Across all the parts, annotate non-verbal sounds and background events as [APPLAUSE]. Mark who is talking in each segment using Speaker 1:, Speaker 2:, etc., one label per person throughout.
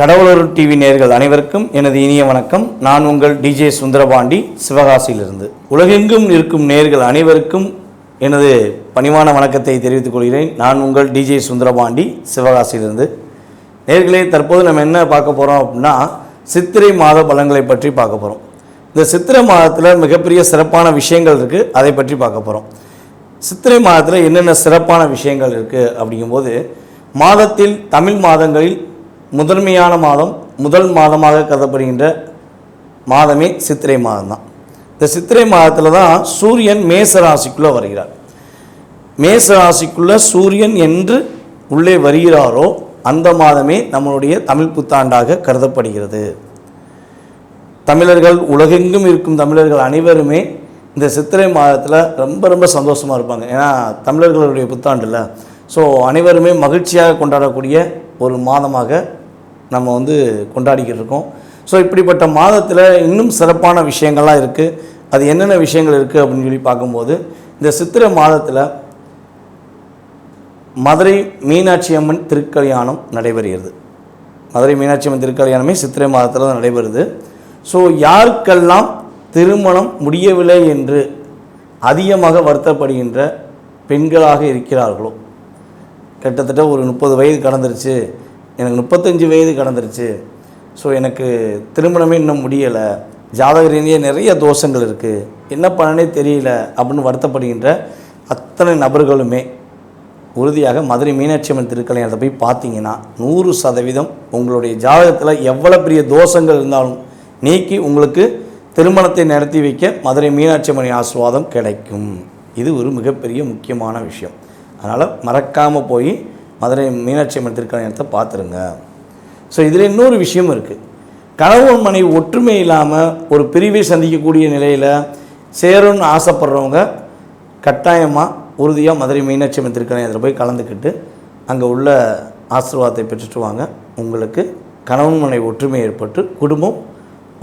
Speaker 1: கடவுளூர் TV நேர்கள் அனைவருக்கும் எனது இனிய வணக்கம். நான் உங்கள் டிஜே சுந்தரபாண்டி சிவகாசியிலிருந்து. உலகெங்கும் இருக்கும் நேர்கள் அனைவருக்கும் எனது பணிவான வணக்கத்தை தெரிவித்துக் கொள்கிறேன். நான் உங்கள் டிஜே சுந்தரபாண்டி சிவகாசியிலிருந்து. நேர்களே தற்போது நம்ம என்ன பார்க்க போகிறோம் அப்படின்னா சித்திரை மாத பலன்களை பற்றி பார்க்க போகிறோம் இந்த சித்திரை மாதத்தில் மிகப்பெரிய சிறப்பான விஷயங்கள் இருக்குது அதை பற்றி பார்க்க போகிறோம் சித்திரை மாதத்தில் என்னென்ன சிறப்பான விஷயங்கள் இருக்குது அப்படிங்கும்போது மாதத்தில் தமிழ் மாதங்களில் முதன்மையான மாதம் முதல் மாதமாக கருதப்படுகின்ற மாதமே சித்திரை மாதம் தான் இந்த சித்திரை மாதத்தில் தான் சூரியன் மேச ராசிக்குள்ளே வருகிறார். மேச ராசிக்குள்ளே சூரியன் என்று உள்ளே வருகிறாரோ அந்த மாதமே நம்மளுடைய தமிழ் புத்தாண்டாக கருதப்படுகிறது. தமிழர்கள் உலகெங்கும் இருக்கும் தமிழர்கள் அனைவருமே இந்த சித்திரை மாதத்தில் ரொம்ப ரொம்ப சந்தோஷமாக இருப்பாங்க. ஏன்னா தமிழர்களுடைய புத்தாண்டில். ஸோ அனைவருமே மகிழ்ச்சியாக கொண்டாடக்கூடிய ஒரு மாதமாக நம்ம வந்து கொண்டாடிக்கிட்டு இருக்கோம் ஸோ இப்படிப்பட்ட மாதத்தில் இன்னும் சிறப்பான விஷயங்கள்லாம் இருக்குது அது என்னென்ன விஷயங்கள் இருக்குது அப்படின்னு சொல்லி பார்க்கும்போது இந்த சித்திரை மாதத்தில் மதுரை மீனாட்சி அம்மன் திருக்கல்யாணம் நடைபெறுகிறது. மதுரை மீனாட்சி அம்மன் திருக்கல்யாணமே சித்திரை மாதத்தில் தான் நடைபெறுது. ஸோ யாருக்கெல்லாம் திருமணம் முடியவில்லை என்று அதிகமாக வருத்தப்படுகின்ற பெண்களாக இருக்கிறார்களோ கிட்டத்தட்ட ஒரு முப்பது வயது கடந்துருச்சு எனக்கு முப்பத்தஞ்சு வயது கடந்துருச்சு. ஸோ எனக்கு திருமணமே இன்னும் முடியலை. ஜாதக ரீதியாக நிறைய தோஷங்கள் இருக்குது என்ன பண்ணனே தெரியல அப்படின்னு வருத்தப்படுகின்ற அத்தனை நபர்களுமே உறுதியாக மதுரை மீனாட்சி அம்மன் திருக்கல்யாணத்தை போய் பார்த்தீங்கன்னா நூறு சதவீதம் உங்களுடைய ஜாதகத்தில் எவ்வளோ பெரிய தோஷங்கள் இருந்தாலும் நீக்கி உங்களுக்கு திருமணத்தை நடத்தி வைக்க மதுரை மீனாட்சி அம்மன் ஆசிர்வாதம் கிடைக்கும். இது ஒரு மிகப்பெரிய முக்கியமான விஷயம். அதனால் மறக்காமல் போய் மதுரை மீனாட்சி அம்மன் திருக்கல்யாணத்தை பார்த்துருங்க. ஸோ இதில் இன்னொரு விஷயம் இருக்குது கணவன் மனைவி ஒற்றுமை இல்லாமல் ஒரு பிரிவை சந்திக்கக்கூடிய நிலையில் சேரும்னு ஆசைப்படுறவங்க கட்டாயமாக உறுதியாக மதுரை மீனாட்சி அம்மன் திருக்கல்யாணத்தில் போய் கலந்துக்கிட்டு அங்கே உள்ள ஆசீர்வாதத்தை பெற்றுட்டு வாங்க. உங்களுக்கு கணவன் மனைவி ஒற்றுமை ஏற்பட்டு குடும்பம்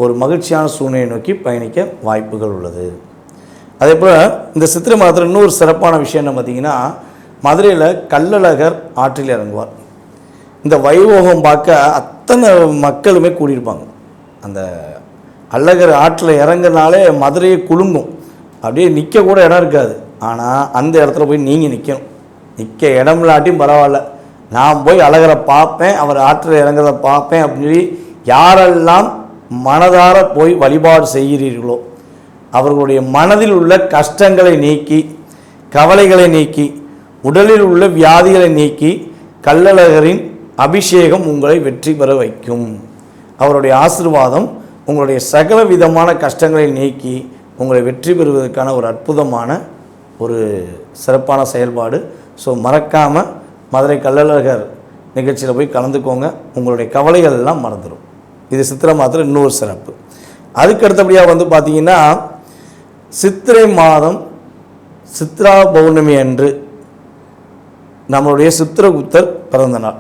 Speaker 1: ஒரு மகிழ்ச்சியான சூழ்நிலையை நோக்கி பயணிக்க வாய்ப்புகள் உள்ளது. அதே போல் இந்த சித்திரை மாதத்தில் இன்னொரு சிறப்பான விஷயம் என்ன பார்த்தீங்கன்னா மதுரையில் கள்ளழகர் ஆற்றில் இறங்குவார். இந்த வைபோகம் பார்க்க அத்தனை மக்களுமே கூடியிருப்பாங்க. அந்த அழகர் ஆற்றில் இறங்குறனாலே மதுரையை குலுங்கும். அப்படியே நிற்க கூட இடம் இருக்காது. ஆனால் அந்த இடத்துல போய் நீங்கள் நிற்கணும் நிற்க இடம் இல்லாட்டியும் பரவாயில்ல. நான் போய் அழகரை பார்ப்பேன் அவர் ஆற்றில் இறங்குறத பார்ப்பேன் அப்படின்னு சொல்லி யாரெல்லாம் மனதார போய் வழிபாடு செய்கிறீர்களோ அவர்களுடைய மனதில் உள்ள கஷ்டங்களை நீக்கி கவலைகளை நீக்கி உடலில் உள்ள வியாதிகளை நீக்கி கள்ளழகரின் அபிஷேகம் உங்களை வெற்றி பெற வைக்கும். அவருடைய ஆசிர்வாதம் உங்களுடைய சகல விதமான கஷ்டங்களை நீக்கி உங்களை வெற்றி பெறுவதற்கான ஒரு அற்புதமான ஒரு சிறப்பான செயல்பாடு. ஸோ மறக்காமல் மதுரை கள்ளழகர் நிகழ்ச்சியில் போய் கலந்துக்கோங்க. உங்களுடைய கவலைகள் எல்லாம் மறந்துடும் இது சித்திரை மாதத்தில் இன்னொரு சிறப்பு. அதுக்கு அடுத்தபடியாக வந்து பார்த்தீங்கன்னா சித்திரை மாதம் சித்ரா பௌர்ணமி அன்று நம்மளுடைய சித்திரகுப்தர் பிறந்த நாள்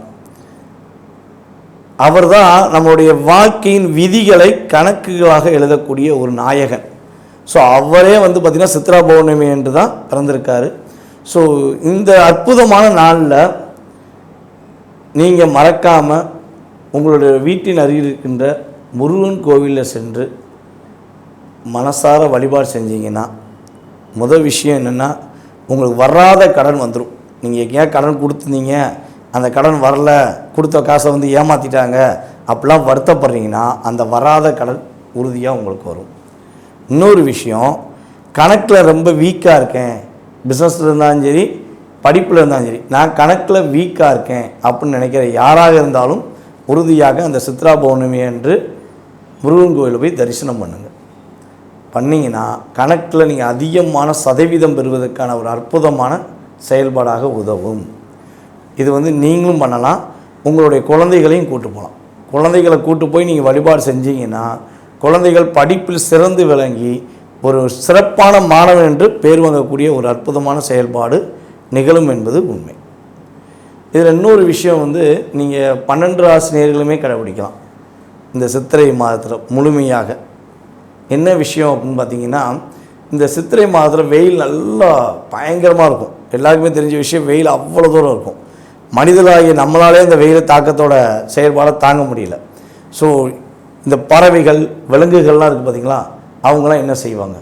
Speaker 1: அவர்தான் நம்மளுடைய வாழ்க்கையின் விதிகளை கணக்குகளாக எழுதக்கூடிய ஒரு நாயகன். ஸோ அவரே வந்து பார்த்திங்கன்னா சித்ரா பௌர்ணமி என்று தான் பிறந்திருக்காரு. ஸோ இந்த அற்புதமான நாளில் நீங்கள் மறக்காமல் உங்களுடைய வீட்டின் அருகில் இருக்கின்ற முருகன் கோவிலில் சென்று மனசார வழிபாடு செஞ்சீங்கன்னா முதல் விஷயம் என்னென்னா உங்களுக்கு வராத கடன் வந்துடும் நீங்கள் எங்கேயா கடன் கொடுத்துருந்தீங்க? அந்த கடன் வரல கொடுத்த காசை வந்து ஏமாற்றிட்டாங்க அப்படிலாம் வருத்தப்படுறீங்கன்னா அந்த வராத கடன் உறுதியாக உங்களுக்கு வரும். இன்னொரு விஷயம் கணக்கில் ரொம்ப வீக்காக இருக்கேன். பிஸ்னஸில் இருந்தாலும் சரி படிப்பில் இருந்தாலும் சரி நான் கணக்கில் வீக்காக இருக்கேன் அப்படின்னு நினைக்கிற யாராக இருந்தாலும் உறுதியாக அந்த சித்ரா பௌர்ணமி என்று முருகன் கோயிலில் போய் தரிசனம் பண்ணுங்கள் பண்ணிங்கன்னா கணக்கில் நீங்கள் அதிகமான சதவீதம் பெறுவதற்கான ஒரு அற்புதமான செயல்பாடாக உதவும். இது வந்து நீங்களும் பண்ணலாம். உங்களுடைய குழந்தைகளையும் கூட்டு போகலாம் குழந்தைகளை கூட்டு போய் நீங்கள் வழிபாடு செஞ்சீங்கன்னா குழந்தைகள் படிப்பில் சிறந்து விளங்கி ஒரு சிறப்பான மாணவன் என்று பேர் வாங்கக்கூடிய ஒரு அற்புதமான செயல்பாடு நிகழும் என்பது உண்மை. இதில் இன்னொரு விஷயம் வந்து நீங்கள் பன்னெண்டு ஆசிரியர்களுமே கடைபிடிக்கலாம். இந்த சித்திரை மாதத்தில் முழுமையாக. என்ன விஷயம் அப்படின்னு பார்த்தீங்கன்னா இந்த சித்திரை மாதத்தில் வெயில் நல்லா பயங்கரமாக இருக்கும். எல்லாருக்குமே தெரிஞ்ச விஷயம் வெயில் அவ்வளோ தூரம் இருக்கும். மனிதர்களாகிய நம்மளாலே இந்த வெயில் தாக்கத்தோட செயல்பாடை தாங்க முடியல. ஸோ இந்த பறவைகள் விலங்குகள்லாம் இருக்குது பார்த்தீங்களா அவங்களாம் என்ன செய்வாங்க?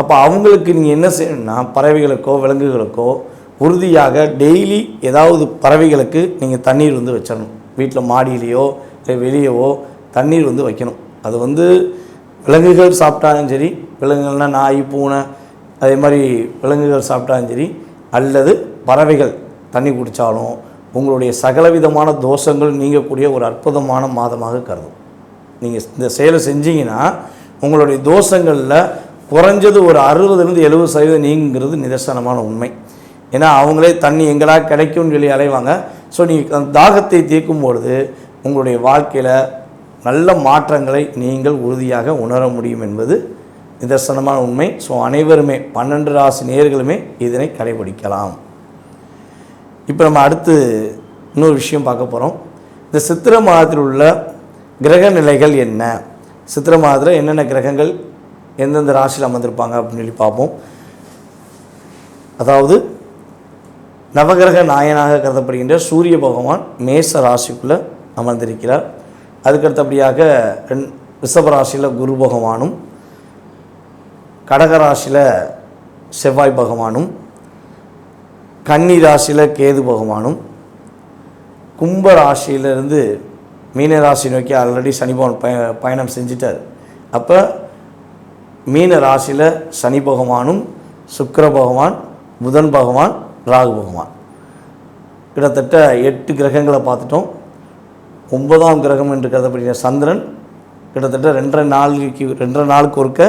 Speaker 1: அப்போ அவங்களுக்கு நீங்கள் என்ன செய்யணும்னா பறவைகளுக்கோ விலங்குகளுக்கோ உறுதியாக டெய்லி ஏதாவது பறவைகளுக்கு நீங்கள் தண்ணீர் வந்து வச்சிடணும். வீட்டில் மாடியிலையோ இல்லை வெளியவோ தண்ணீர் வந்து வைக்கணும். அது வந்து விலங்குகள் சாப்பிட்டாலும் சரி விலங்குகள்னால் நாய் பூனை அதே மாதிரி விலங்குகள் சாப்பிட்டாலும் சரி அல்லது பறவைகள் தண்ணி குடித்தாலும் உங்களுடைய சகலவிதமான தோஷங்கள் நீங்கக்கூடிய ஒரு அற்புதமான மாதமாக கருதும். நீங்கள் இந்த செயலை செஞ்சீங்கன்னா உங்களுடைய தோஷங்களில் குறைஞ்சது ஒரு அறுபதுலேருந்து எழுபது சதவீதம் நீங்கிறது நிதர்சனமான உண்மை. ஏன்னா அவங்களே தண்ணி எங்கடா கிடைக்கும்னு சொல்லி அலைவாங்க. ஸோ நீங்கள் அந்த தாகத்தை தீர்க்கும் பொழுது உங்களுடைய வாழ்க்கையில் நல்ல மாற்றங்களை நீங்கள் உறுதியாக உணர முடியும் என்பது நிதர்சனமான உண்மை. ஸோ அனைவருமே பன்னெண்டு ராசி நேயர்களுமே இதனை கடைபிடிக்கலாம். இப்போ நம்ம அடுத்து இன்னொரு விஷயம் பார்க்க போகிறோம் இந்த சித்திரை மாதத்தில் உள்ள கிரக நிலைகள் என்ன? சித்திரை மாதத்தில் என்னென்ன கிரகங்கள் எந்தெந்த ராசியில் அமர்ந்திருப்பாங்க அப்படின்னு சொல்லி பார்ப்போம். அதாவது நவகிரக நாயனாக கருதப்படுகின்ற சூரிய பகவான் மேச ராசிக்குள்ளே அமர்ந்திருக்கிறார். அதுக்கடுத்தபடியாக ரெண் ரிஷப ராசியில் குரு பகவானும் கடகராசியில் செவ்வாய் பகவானும் கன்னி ராசியில் கேது பகவானும் கும்ப ராசியிலிருந்து மீன ராசி நோக்கி ஆல்ரெடி சனி பகவான் பய பயணம் செஞ்சிட்டார். அப்போ மீன ராசியில் சனி பகவானும் சுக்கர பகவான் புதன் பகவான் ராகு பகவான். கிட்டத்தட்ட எட்டு கிரகங்களை பார்த்துட்டோம். ஒன்பதாம் கிரகம் என்று கருதப்படுகிற சந்திரன் கிட்டத்தட்ட ரெண்டரை நாளுக்கு ரெண்டரை நாளுக்கு ஒருக்க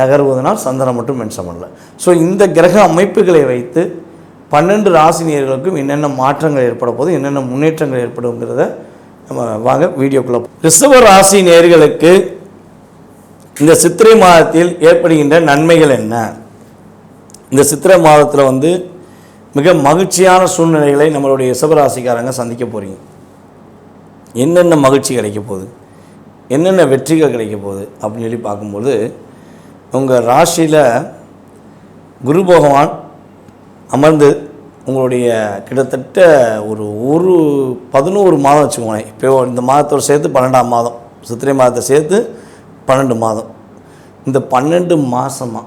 Speaker 1: நகர்வதனால் சந்திரன் மட்டும் மென்ஷன் பண்ணல. ஸோ இந்த கிரக அமைப்புகளை வைத்து பன்னெண்டு ராசினியர்களுக்கும் என்னென்ன மாற்றங்கள் ஏற்பட போது என்னென்ன முன்னேற்றங்கள் ஏற்படுங்கிறத நம்ம வாங்க வீடியோக்குள்ளே ரிஷப ராசி நேர்களுக்கு இந்த சித்திரை மாதத்தில் ஏற்படுகின்ற நன்மைகள் என்ன? இந்த சித்திரை மாதத்தில் வந்து மிக மகிழ்ச்சியான சூழ்நிலைகளை நம்மளுடைய ரிஷபராசிக்காரங்க சந்திக்க போகிறீங்க என்னென்ன மகிழ்ச்சி கிடைக்க போகுது? என்னென்ன வெற்றிகள் கிடைக்க போகுது அப்படின்னு சொல்லி பார்க்கும்போது உங்கள் ராசியில் குரு பகவான் அமர்ந்து உங்களுடைய கிட்டத்தட்ட ஒரு ஒரு பதினோரு மாதம் வச்சுக்கோங்களேன். இப்போ இந்த மாதத்தோடு சேர்த்து பன்னெண்டாம் மாதம். சித்திரை மாதத்தை சேர்த்து பன்னெண்டு மாதம். இந்த பன்னெண்டு மாதமாக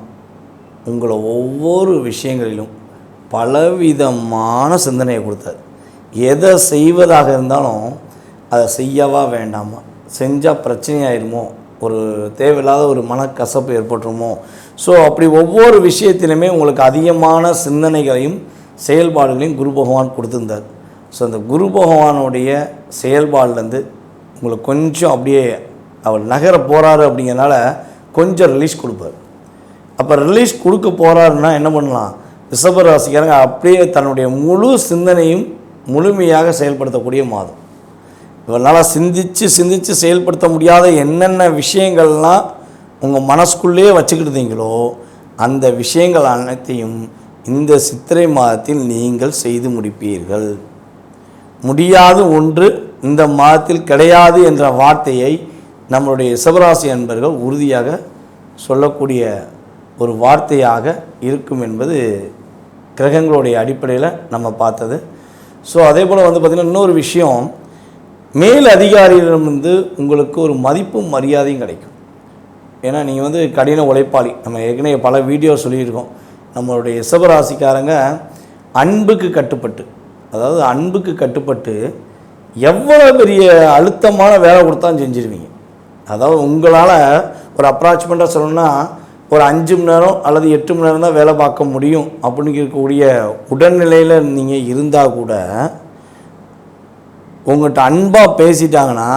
Speaker 1: உங்களை ஒவ்வொரு விஷயங்களிலும் பலவிதமான சிந்தனையை கொடுத்தாரு. எதை செய்வதாக இருந்தாலும் அதை செய்யவா வேண்டாமா? செஞ்சால் பிரச்சனையாயிருமோ? ஒரு தேவையில்லாத ஒரு மனக்கசப்பு ஏற்பட்டுருமோ? ஸோ அப்படி ஒவ்வொரு விஷயத்திலுமே உங்களுக்கு அதிகமான சிந்தனைகளையும் செயல்பாடுகளையும் குரு பகவான் கொடுத்துருந்தார். ஸோ அந்த குரு பகவானுடைய செயல்பாடுலேருந்து உங்களுக்கு கொஞ்சம் அப்படியே அவர் நகர போகிறாரு அப்படிங்கிறனால கொஞ்சம் ரிலீஸ் கொடுப்பார். அப்போ ரிலீஸ் கொடுக்க போகிறாருன்னா என்ன பண்ணலாம்? ரிஷபராசிக்காரங்க அப்படியே தன்னுடைய முழு சிந்தனையும் முழுமையாக செயல்படுத்தக்கூடிய மாதம். இவனால் சிந்தித்து சிந்தித்து செயல்படுத்த முடியாத என்னென்ன விஷயங்கள்லாம் உங்கள் மனசுக்குள்ளேயே வச்சுக்கிட்டீங்களோ அந்த விஷயங்கள் அனைத்தையும் இந்த சித்திரை மாதத்தில் நீங்கள் செய்து முடிப்பீர்கள். முடியாது ஒன்று இந்த மாதத்தில் கிடையாது என்ற வார்த்தையை நம்மளுடைய சிவராசி அன்பர்கள் உறுதியாக சொல்லக்கூடிய ஒரு வார்த்தையாக இருக்கும் என்பது கிரகங்களுடைய அடிப்படையில் நம்ம பார்த்தது. ஸோ அதே போல் வந்து பார்த்திங்கன்னா இன்னொரு விஷயம் மேல் அதிகாரியிடமிருந்து உங்களுக்கு ஒரு மதிப்பும் மரியாதையும் கிடைக்கும். ஏன்னா நீங்கள் வந்து கடின உழைப்பாளி. நம்ம ஏற்கனவே பல வீடியோ சொல்லியிருக்கோம். நம்மளுடைய சிவராசிக்காரங்க அன்புக்கு கட்டுப்பட்டு அதாவது அன்புக்கு கட்டுப்பட்டு எவ்வளோ பெரிய அழுத்தமான வேலை கொடுத்தாலும் செஞ்சிருவீங்க. அதாவது உங்களால் ஒரு அப்ராச்மெண்ட்டாக சொல்லணும்னா ஒரு அஞ்சு மணி நேரம் அல்லது எட்டு மணி நேரம் தான் வேலை பார்க்க முடியும். அப்படின்னு இருக்கக்கூடிய உடல்நிலையில் நீங்கள் இருந்தால் கூட உங்கள்கிட்ட அன்பாக பேசிட்டாங்கன்னா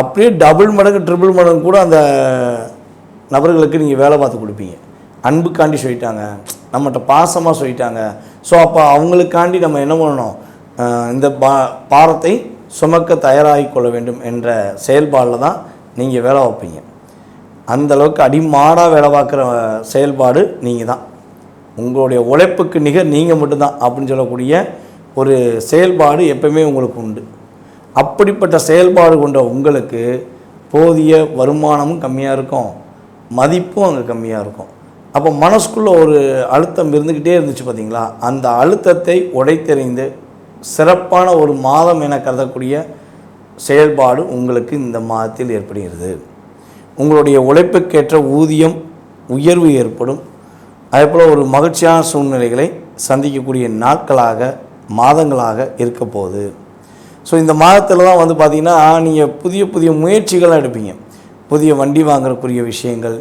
Speaker 1: அப்படியே டபுள் மடங்கு ட்ரிபிள் மடங்கு கூட அந்த நபர்களுக்கு நீங்கள் வேலை பார்த்து கொடுப்பீங்க. அன்புக்காண்டி சொல்லிட்டாங்க. நம்மகிட்ட பாசமாக சொல்லிட்டாங்க. ஸோ அப்போ அவங்களுக்காண்டி நம்ம என்ன பண்ணணும்? இந்த பா பாரத்தை சுமக்க தயாராகி கொள்ள வேண்டும் என்ற செயல்பாடில் தான் நீங்கள் வேலை வைப்பீங்க அந்தளவுக்கு அடிமாடாக வேலை பார்க்குற செயல்பாடு நீங்கள் தான் உங்களுடைய உழைப்புக்கு நிகர் நீங்கள் மட்டும்தான் அப்படின்னு சொல்லக்கூடிய ஒரு செயல்பாடு எப்பவுமே உங்களுக்கு உண்டு. அப்படிப்பட்ட செயல்பாடு கொண்ட உங்களுக்கு போதிய வருமானமும் கம்மியாக இருக்கும். மதிப்பும் அங்கே கம்மியாக இருக்கும். அப்போ மனசுக்குள்ளே ஒரு அழுத்தம் இருந்துக்கிட்டே இருந்துச்சு பார்த்தீங்களா அந்த அழுத்தத்தை உடைத்தெறிந்து சிறப்பான ஒரு மாதம் என கருதக்கூடிய செயல்பாடு உங்களுக்கு இந்த மாதத்தில் ஏற்படுகிறது. உங்களுடைய உழைப்புக்கேற்ற ஊதியம் உயர்வு ஏற்படும். அதே போல் ஒரு மகிழ்ச்சியான சூழ்நிலைகளை சந்திக்கக்கூடிய நாட்களாக மாதங்களாக இருக்க போகுது. ஸோ இந்த மாதத்தில் தான் வந்து பார்த்திங்கன்னா நீங்கள் புதிய புதிய முயற்சிகள்லாம் எடுப்பீங்க. புதிய வண்டி வாங்குறக்குரிய விஷயங்கள்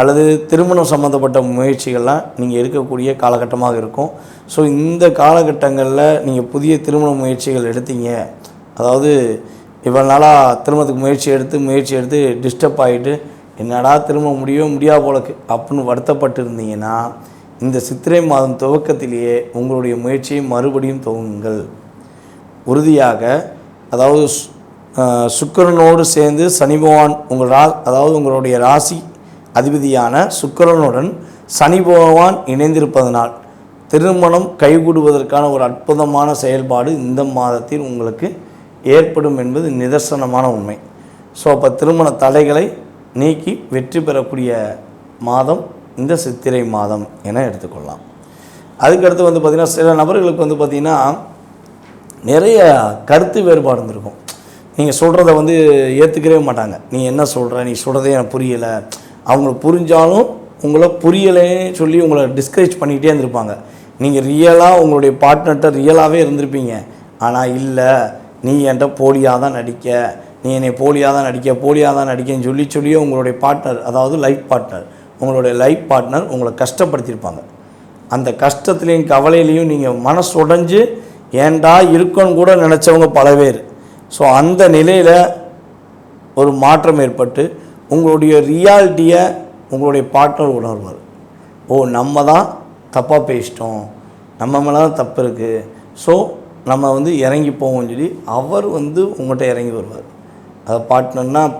Speaker 1: அல்லது திருமணம் சம்மந்தப்பட்ட முயற்சிகள்லாம் நீங்கள் எடுக்கக்கூடிய காலகட்டமாக இருக்கும். ஸோ இந்த காலகட்டங்களில் நீங்கள் புதிய திருமண முயற்சிகள் எடுத்தீங்க. அதாவது இவ்வளோ நாளாக திருமணத்துக்கு முயற்சி எடுத்து முயற்சி எடுத்து டிஸ்டர்ப் ஆகிட்டு என்னடா திரும்ப முடியவே முடியாது போலக்கு அப்படின்னு வருத்தப்பட்டு இருந்தீங்கன்னா இந்த சித்திரை மாதம் துவக்கத்திலேயே உங்களுடைய முயற்சியை மறுபடியும் துவங்குங்கள். உறுதியாக அதாவது சுக்கரனோடு சேர்ந்து சனி பகவான் உங்கள் ரா அதாவது உங்களுடைய ராசி அதிபதியான சுக்கரனுடன் சனி பகவான் இணைந்திருப்பதனால் திருமணம் கைகூடுவதற்கான ஒரு அற்புதமான செயல்பாடு இந்த மாதத்தில் உங்களுக்கு ஏற்படும் என்பது நிதர்சனமான உண்மை. ஸோ அப்போ திருமண தடைகளை நீக்கி வெற்றி பெறக்கூடிய மாதம் இந்த சித்திரை மாதம் என எடுத்துக்கொள்ளலாம். அதுக்கடுத்து வந்து பார்த்திங்கன்னா சில நபர்களுக்கு வந்து பார்த்திங்கன்னா நிறைய கருத்து வேறுபாடு இருந்திருக்கும். நீங்கள் சொல்கிறத வந்து ஏற்றுக்கவே மாட்டாங்க. நீ என்ன சொல்கிற நீ சொல்கிறதே எனக்கு புரியலை. அவங்களுக்கு புரிஞ்சாலும் உங்களை புரியலைன்னு சொல்லி உங்களை டிஸ்கரேஜ் பண்ணிக்கிட்டே இருந்திருப்பாங்க. நீங்கள் ரியலாக உங்களுடைய பார்ட்னர்கிட்ட ரியலாகவே இருந்திருப்பீங்க. ஆனால் இல்லை நீ என்கிட்ட போலியாக தான் நடிக்க. நீ என்னை போலியாக தான் நடிக்க போலியாக தான் நடிக்கன்னு சொல்லி சொல்லியே உங்களுடைய பார்ட்னர் அதாவது லைஃப் பார்ட்னர் உங்களுடைய லைஃப் பார்ட்னர் உங்களை கஷ்டப்படுத்தியிருப்பாங்க. அந்த கஷ்டத்துலேயும் கவலையிலையும் நீங்கள் மனசு உடஞ்சு ஏன்டா இருக்கோன்னு கூட நினச்சவங்க பல பேர். ஸோ அந்த நிலையில் ஒரு மாற்றம் ஏற்பட்டு உங்களுடைய ரியாலிட்டியை உங்களுடைய பார்ட்னர் உணர்வார். ஓ நம்ம தான் தப்பாக பேசிட்டோம். நம்ம மேலே தான் தப்பு இருக்குது ஸோ நம்ம வந்து இறங்கி போவோம்னு சொல்லி அவர் வந்து உங்கள்கிட்ட இறங்கி வருவார். அது பார்ட்னர்னால்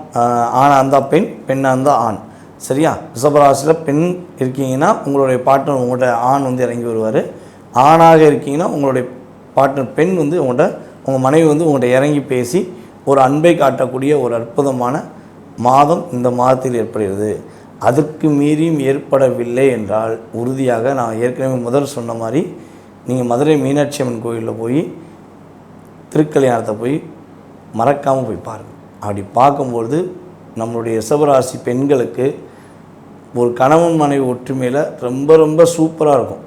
Speaker 1: ஆணாக இருந்தால் பெண் பெண்ணாக இருந்தால் ஆண். சரியா? ரிஷபராசியில் பெண் இருக்கீங்கன்னா உங்களுடைய பார்ட்னர் உங்கள்கிட்ட ஆண் வந்து இறங்கி வருவார். ஆணாக இருக்கீங்கன்னா உங்களுடைய பார்ட்னர் பெண் வந்து உங்கள்கிட்ட உங்கள் மனைவி வந்து உங்கள்கிட்ட இறங்கி பேசி ஒரு அன்பை காட்டக்கூடிய ஒரு அற்புதமான மாதம் இந்த மாதத்தில் ஏற்படுகிறது. அதற்கு மீறியும் ஏற்படவில்லை என்றால் உறுதியாக நான் ஏற்கனவே முதல் சொன்ன மாதிரி நீங்கள் மதுரை மீனாட்சி அம்மன் கோயிலில் போய் திருக்கல்யாணத்தை போய் மறக்காமல் போய் பாருங்கள் அப்படி பார்க்கும்பொழுது நம்மளுடைய ரிஷபராசி பெண்களுக்கு ஒரு கணவன் மனைவி ஒற்றுமையில் ரொம்ப ரொம்ப சூப்பராக இருக்கும்.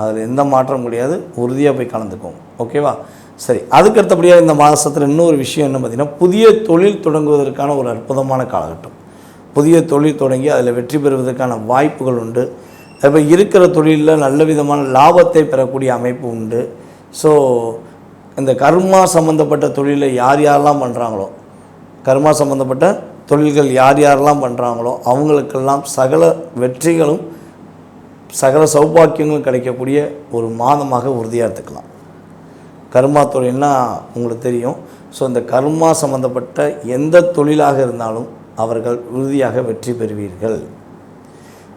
Speaker 1: அதில் எந்த மாற்றம் கிடையாது. உறுதியாக போய் கலந்துக்கும் ஓகேவா? சரி அதுக்கு அடுத்தபடியாக இந்த மாதத்தில் இன்னொரு விஷயம் என்ன பார்த்திங்கன்னா புதிய தொழில் தொடங்குவதற்கான ஒரு அற்புதமான காலகட்டம். புதிய தொழில் தொடங்கி அதில் வெற்றி பெறுவதற்கான வாய்ப்புகள் உண்டு. இப்போ இருக்கிற தொழிலில் நல்ல விதமான லாபத்தை பெறக்கூடிய அமைப்பு உண்டு. ஸோ இந்த கர்மா சம்மந்தப்பட்ட தொழிலை யார் யாரெல்லாம் பண்ணுறாங்களோ கர்மா சம்மந்தப்பட்ட தொழில்கள் யார் யாரெல்லாம் பண்ணுறாங்களோ அவங்களுக்கெல்லாம் சகல வெற்றிகளும் சகல சௌபாக்கியங்களும் கிடைக்கக்கூடிய ஒரு மாதமாக உறுதியாக எடுத்துக்கலாம். கர்மா தொழில்னா உங்களுக்கு தெரியும். ஸோ இந்த கர்மா சம்மந்தப்பட்ட எந்த தொழிலாக இருந்தாலும் அவர்கள் உறுதியாக வெற்றி பெறுவீர்கள்.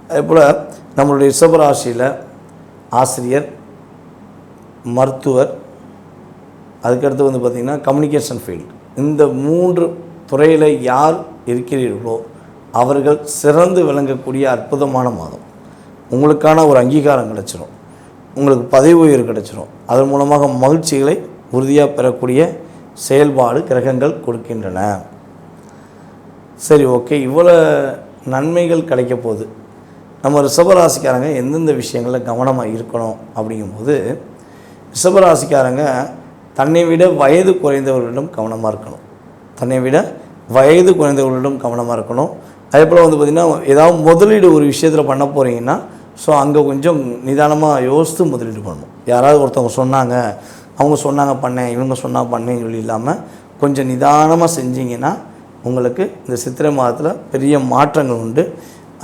Speaker 1: அதேபோல் நம்மளுடைய ரிஷபராசியில் ஆசிரியர் மருத்துவர் அதுக்கடுத்து வந்து பார்த்திங்கன்னா கம்யூனிகேஷன் ஃபீல்டு இந்த மூன்று துறையில் யார் இருக்கிறீர்களோ அவர்கள் சிறந்து விளங்கக்கூடிய அற்புதமான மாதம். உங்களுக்கான ஒரு அங்கீகாரம் கிடச்சிரும். உங்களுக்கு பதவி உயர்வு கிடச்சிரும். அதன் மூலமாக மகிழ்ச்சிகளை உறுதியாக பெறக்கூடிய செயல்பாடு கிரகங்கள் கொடுக்கின்றன. சரி ஓகே. இவ்வளோ நன்மைகள் கிடைக்க போகுது நம்ம ரிஷபராசிக்காரங்க எந்தெந்த விஷயங்களில் கவனமாக இருக்கணும் அப்படிங்கும்போது ரிஷபராசிக்காரங்க தன்னை விட வயது குறைந்தவர்களிடம் கவனமாக இருக்கணும். தன்னை விட வயது குறைந்தவர்களிடம் கவனமாக இருக்கணும். அதே போல் வந்து பார்த்திங்கன்னா ஏதாவது முதலீடு ஒரு விஷயத்தில் பண்ண போகிறீங்கன்னா ஸோ அங்கே கொஞ்சம் நிதானமாக யோசித்து முதலீடு பண்ணணும். யாராவது ஒருத்தவங்க சொன்னாங்க அவங்க சொன்னாங்க பண்ணேன் இவங்க சொன்னால் பண்ணேன்னு சொல்லி இல்லாமல் கொஞ்சம் நிதானமாக செஞ்சீங்கன்னா உங்களுக்கு இந்த சித்திரை மாதத்தில் பெரிய மாற்றங்கள் உண்டு.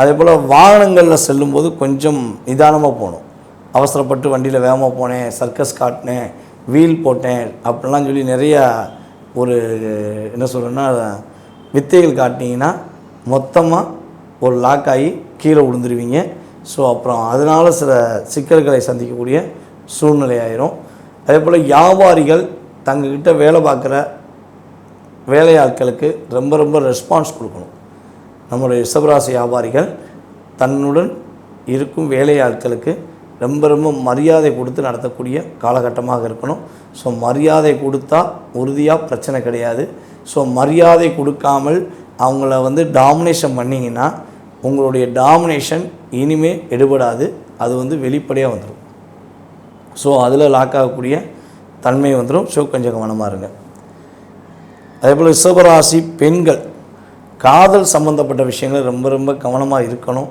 Speaker 1: அதே போல் வாகனங்களில் செல்லும்போது கொஞ்சம் நிதானமாக போகணும். அவசரப்பட்டு வண்டியில் வேகமாக போனேன் சர்க்கஸ் காட்டினேன் வீல் போட்டேன் அப்படிலாம் சொல்லி நிறையா ஒரு என்ன சொல்கிறேன்னா வித்தைகள் காட்டினீங்கன்னா மொத்தமாக ஒரு லாக் ஆகி கீழே விழுந்துருவீங்க. ஸோ அப்புறம் அதனால் சில சிக்கல்களை சந்திக்கக்கூடிய சூழ்நிலை ஆயிரும். அதே போல் வியாபாரிகள் தங்கக்கிட்ட வேலை பார்க்குற வேலையாட்களுக்கு ரொம்ப ரொம்ப ரெஸ்பான்ஸ் கொடுக்கணும். நம்மளுடைய ரிஷபராசி வியாபாரிகள் தன்னுடன் இருக்கும் வேலையாட்களுக்கு ரொம்ப ரொம்ப மரியாதை கொடுத்து நடத்தக்கூடிய காலகட்டமாக இருக்கணும். ஸோ மரியாதை கொடுத்தா உறுதியாக பிரச்சனை கிடையாது. ஸோ மரியாதை கொடுக்காமல் அவங்கள வந்து டாமினேஷன் பண்ணிங்கன்னா உங்களுடைய டாமினேஷன் இனிமே எடுபடாது. அது வந்து வெளிப்படையாக வந்துடும் ஸோ அதில் லாக் ஆகக்கூடிய தன்மை வந்துடும் ஸோ கொஞ்சம் கவனமாக இருங்க. அதே போல் ரிஷபராசி பெண்கள் காதல் சம்மந்தப்பட்ட விஷயங்கள் ரொம்ப ரொம்ப கவனமாக இருக்கணும்.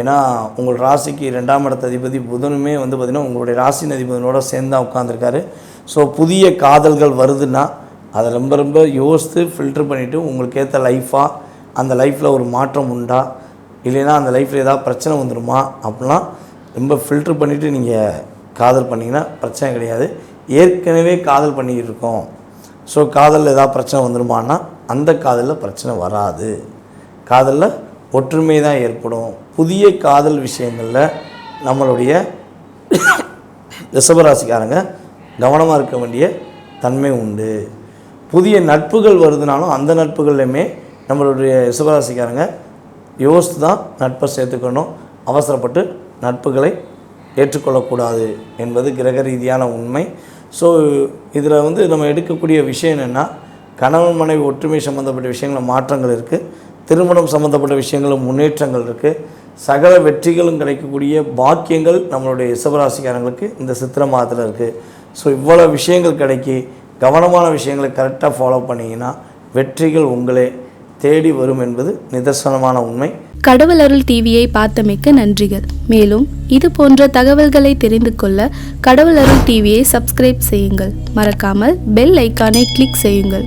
Speaker 1: ஏன்னா உங்கள் ராசிக்கு ரெண்டாம் இடத்த அதிபதி புதனுமே வந்து பார்த்திங்கன்னா உங்களுடைய ராசி அதிபதியோட சேர்ந்து உட்காந்துருக்காரு ஸோ புதிய காதல்கள் வருதுன்னா அதை ரொம்ப ரொம்ப யோசித்து ஃபில்டர் பண்ணிவிட்டு உங்களுக்கு ஏற்ற லைஃபாக அந்த லைஃப்பில் ஒரு மாற்றம் உண்டா? இல்லைன்னா அந்த லைஃப்பில் ஏதாவது பிரச்சனை வந்துடுமா அப்படிலாம் ரொம்ப ஃபில்டர் பண்ணிவிட்டு நீங்கள் காதல் பண்ணிங்கன்னா பிரச்சனை கிடையாது. ஏற்கனவே காதல் பண்ணிக்கிட்டு இருக்கோம் ஸோ காதலில் ஏதாவது பிரச்சனை வந்துருமான்னா அந்த காதலில் பிரச்சனை வராது. காதலில் ஒற்றுமை தான் ஏற்படும். புதிய காதல் விஷயங்களில் நம்மளுடைய [COUGHS] ரிஷபராசிக்காரங்க கவனமாக இருக்க வேண்டிய தன்மை உண்டு. புதிய நட்புகள் வருதுனாலும் அந்த நட்புகள்லையுமே நம்மளுடைய சிவராசிக்காரங்க யோசித்து தான் நட்பை சேர்த்துக்கணும். அவசரப்பட்டு நட்புகளை ஏற்றுக்கொள்ளக்கூடாது என்பது கிரக ரீதியான உண்மை. ஸோ இதில் வந்து நம்ம எடுக்கக்கூடிய விஷயம் என்னென்னா கணவன் மனைவி ஒற்றுமை சம்மந்தப்பட்ட விஷயங்களில் மாற்றங்கள் இருக்குது திருமணம் சம்மந்தப்பட்ட விஷயங்களும் முன்னேற்றங்கள் இருக்குது சகல வெற்றிகளும் கிடைக்கக்கூடிய பாக்கியங்கள் நம்மளுடைய சிவராசிக்காரங்களுக்கு இந்த சித்திரை மாதத்தில் இருக்குது ஸோ இவ்வளோ விஷயங்கள் கிடைக்கி கவனமான விஷயங்களை கரெக்டாக ஃபாலோ பண்ணிங்கன்னா வெற்றிகள் உங்களே தேடி வரும் என்பது நிதர்சனமான உண்மை.
Speaker 2: கடவுள் அருள் டிவியை பார்த்தமைக்க நன்றிகள். மேலும் இது போன்ற தகவல்களை தெரிந்து கொள்ள கடவுள் அருள் டிவியை சப்ஸ்கிரைப் செய்யுங்கள். மறக்காமல் பெல் ஐக்கானை கிளிக் செய்யுங்கள்.